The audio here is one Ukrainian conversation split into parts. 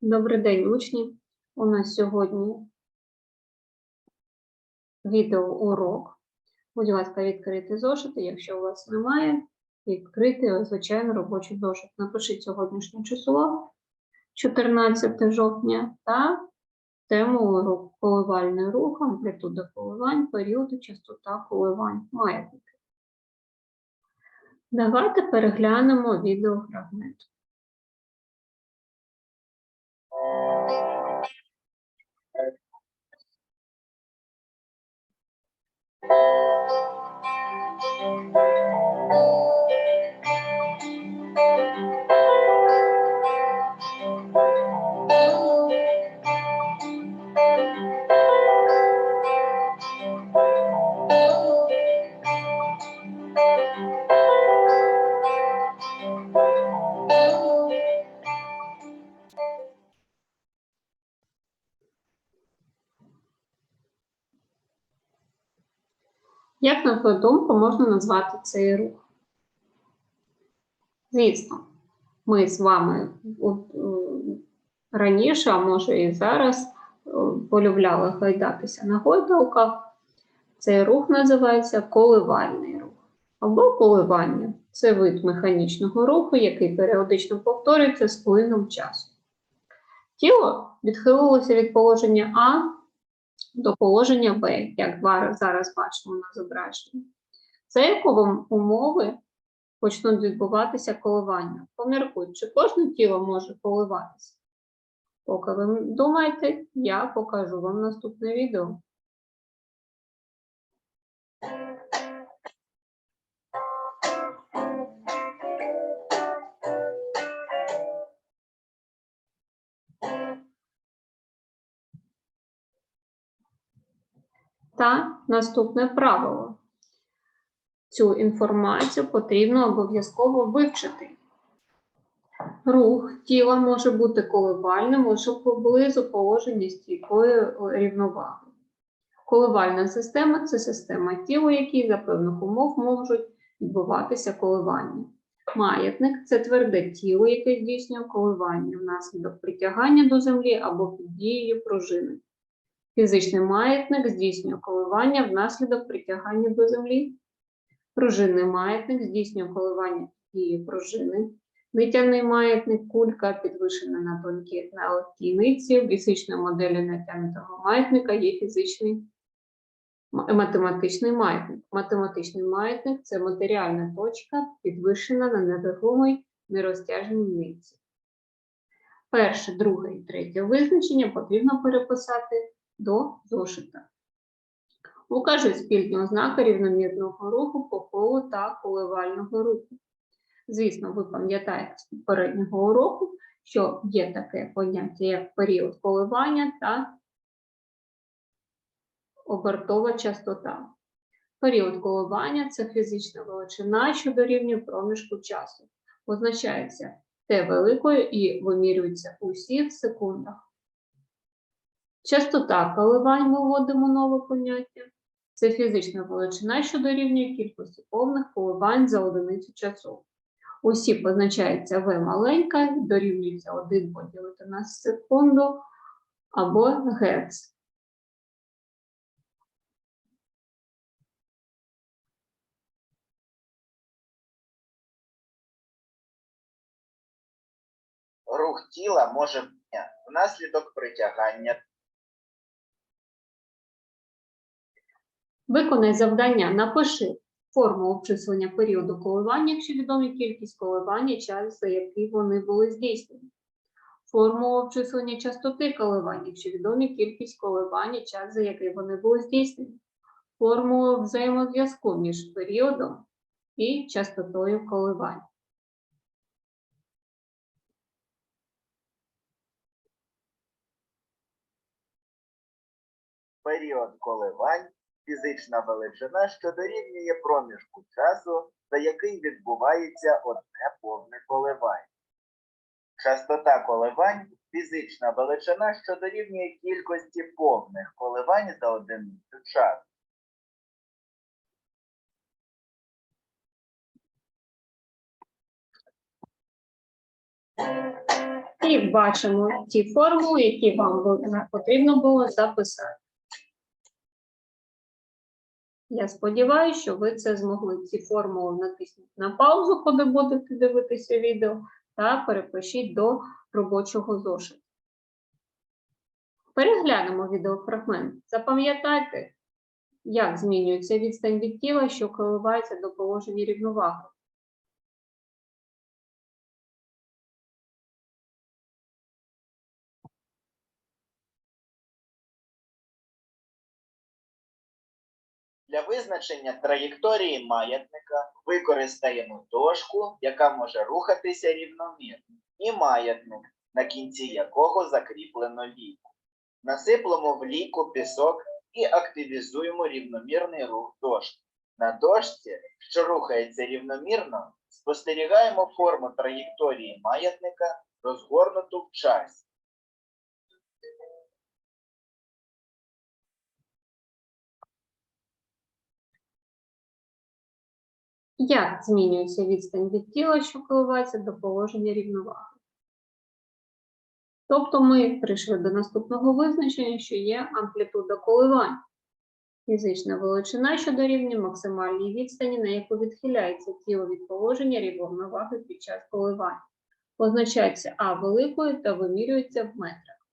Добрий день, учні. У нас сьогодні відеоурок. Будь ласка, відкрити зошити. Якщо у вас немає, відкрити звичайно робочий зошит. Напишіть сьогоднішнє число 14 жовтня та тему уроку коливальний рух, амплітуда коливань, періоди, частота коливань. Маятники. Давайте переглянемо відеофрагмент. Як, на твою думку, можна назвати цей рух? Звісно, ми з вами е, раніше, а може і зараз, е, полюбляли гайдатися на гойдалках. Цей рух називається коливальний рух. Або коливання це вид механічного руху, який періодично повторюється з плином часу. Тіло відхилилося від положення А до положення Б, як зараз бачимо на зображенні. За якого умови почнуть відбуватися коливання? Поміркуйте, чи кожне тіло може коливатися? Поки ви думаєте, я покажу вам наступне відео. Та наступне правило. Цю інформацію потрібно обов'язково вивчити. Рух тіла може бути коливальним лише поблизу положення стійкої рівноваги. Коливальна система це система тіла, які за певних умов можуть відбуватися коливання. Маятник це тверде тіло, яке здійснює коливання внаслідок притягання до землі або під дією пружини. Фізичний маятник здійснює коливання внаслідок притягання до землі. Пружинний маятник здійснює коливання дією пружини. Витягний маятник кулька підвищена на тонкій на легкій ниці. В фізичної моделі натягнутого маятника є фізичний математичний маятник. Математичний маятник це матеріальна точка, підвищена на невагомій нерозтяжній ниці. Перше, друге і третє визначення потрібно переписати до зошита. Укажи спільні ознаки рівномірного руху по колу та коливального руху. Звісно, ви пам'ятаєте з попереднього уроку, що є таке поняття, як період коливання та обертова частота. Період коливання це фізична величина, що дорівнює проміжку часу. Позначається Т великою і вимірюється усі в секундах. Частота коливань ми вводимо нове поняття. Це фізична величина, що дорівнює кількості повних коливань за одиницю часу. Усі позначається В маленька, дорівнюється 1 поділити на секунду або Герц. Рух тіла може внаслідок притягання Виконай завдання, напиши форму обчислення періоду коливання, якщо відомі кількість коливань і час, за який вони були здійснені. Формулу обчислення частоти коливань, якщо відомі кількість коливань і час, за який вони були здійснені. Формулу взаємозв'язку між періодом і частотою коливань. період коливань, фізична величина, що дорівнює проміжку часу, за який відбувається одне повне коливання. Частота коливань фізична величина, що дорівнює кількості повних коливань за одиницю часу. І бачимо ті формули, які вам потрібно було записати. Я сподіваюся, що ви це змогли. Ці формули натисніть на паузу, коли будете дивитися відео, та перепишіть до робочого зошиту. Переглянемо відеофрагмент. Запам'ятайте, як змінюється відстань від тіла, що коливається до положення рівноваги. Для визначення траєкторії маятника використаємо дошку, яка може рухатися рівномірно, і маятник, на кінці якого закріплено лійку. Насиплемо в лійку пісок і активізуємо рівномірний рух дошки. На дошці, що рухається рівномірно, спостерігаємо форму траєкторії маятника, розгорнуту в часі. Як змінюється відстань від тіла, що коливається до положення рівноваги? Тобто ми прийшли до наступного визначення, що є амплітуда коливань. Фізична величина, що дорівнює максимальній відстані, на яку відхиляється тіло від положення рівноваги під час коливань. Позначається А великою та вимірюється в метрах.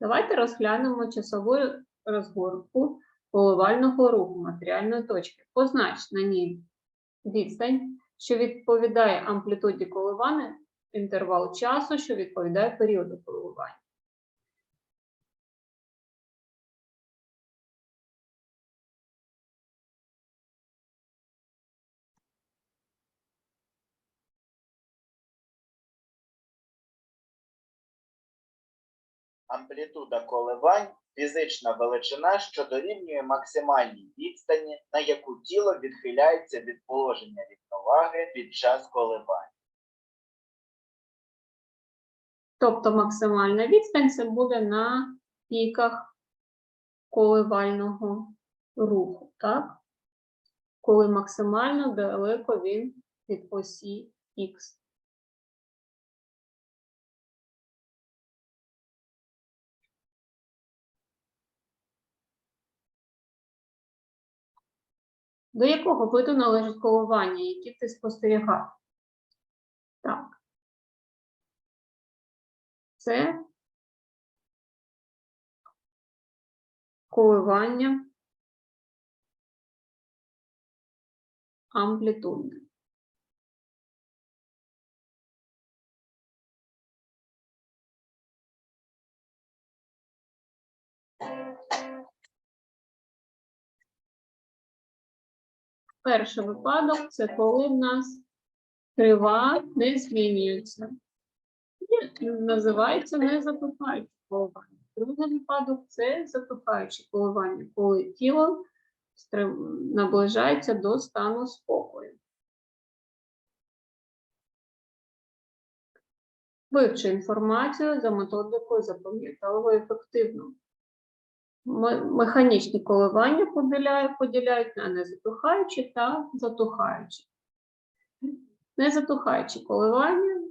Давайте розглянемо часову розгорку коливального руху матеріальної точки. Познач на ній відстань, що відповідає амплітуді коливання, інтервал часу, що відповідає періоду коливання. Амплітуда коливань фізична величина, що дорівнює максимальній відстані, на яку тіло відхиляється від положення рівноваги під час коливань. Тобто максимальна відстань це буде на піках коливального руху, так? Коли максимально далеко він від осі Х. До якого виду належить коливання, які ти спостерігав? Так. Це коливання амплітудне. Перший випадок це коли в нас крива не змінюється. І називається незатухаюче коливання. Другий випадок це затухаюче коливання, коли тіло наближається до стану спокою. Вивчи інформацію за методикою запам'ятового ефективно. Ме- Механічні коливання поділяють, поділяють на незатухаючі та затухаючі. Незатухаючі коливання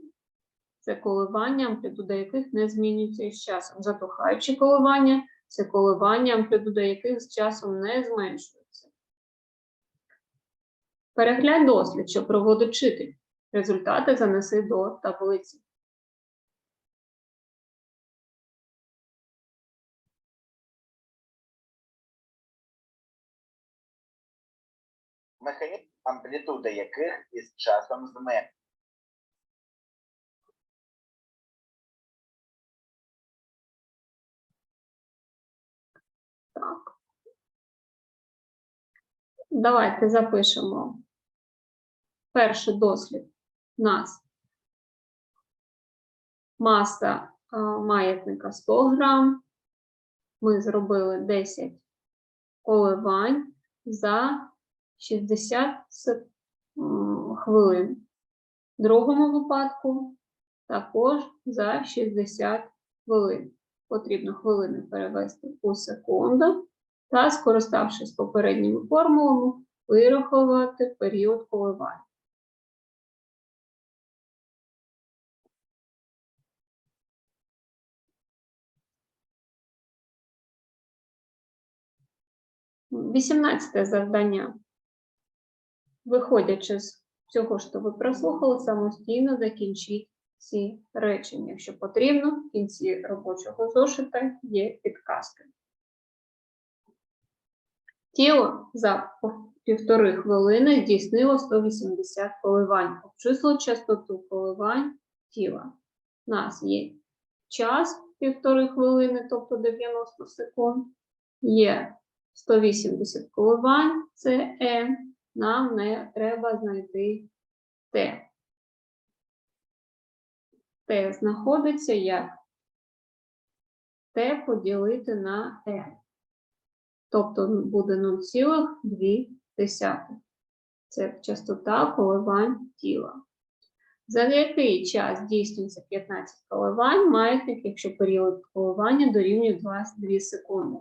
це коливання, амплітуда яких не змінюється із часом. Затухаючі коливання це коливання, амплітуда яких з часом не зменшується. Переглянь дослід, що проводить вчитель. Результати занеси до таблиці. Механізм амплітуда яких із часом. Так. Давайте запишемо перший дослід. У нас маса маятника 100 грам. Ми зробили 10 коливань за 60 хвилин. В другому випадку також за 60 хвилин. Потрібно хвилини перевести у секунду та, скориставшись попередніми формулами, вирахувати період коливання. Вісімнадцяте завдання. Виходячи з цього, що ви прослухали, самостійно закінчіть ці речення. Якщо потрібно, в кінці робочого зошита є підказки. Тіло за півтори хвилини здійснило 180 коливань. Обчислило частоту коливань тіла. У нас є час півтори хвилини, тобто 90 секунд. Є 180 коливань, це Е. Нам не треба знайти Т. Т знаходиться як Т поділити на Е. Тобто буде 0,2. Це частота коливань тіла. За який час здійснюється 15 коливань, маятник, якщо період коливання дорівнює 22 секунди.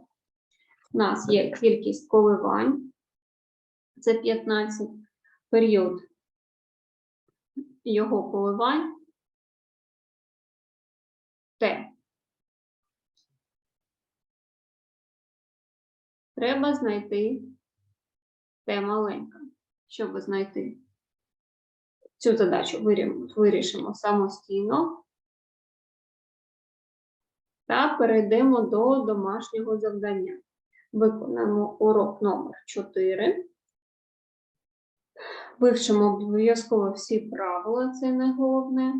У нас є кількість коливань, це 15 період його коливань Т. Треба знайти Т маленька. Щоб знайти цю задачу, вирішимо самостійно. Та перейдемо до домашнього завдання. Виконаємо урок номер 4. Вивчимо обов'язково всі правила, це не головне.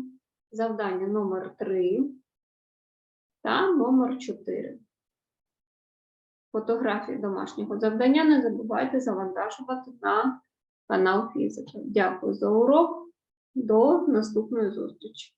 Завдання номер 3 та номер 4. Фотографії домашнього завдання не забувайте завантажувати на канал фізики. Дякую за урок. До наступної зустрічі.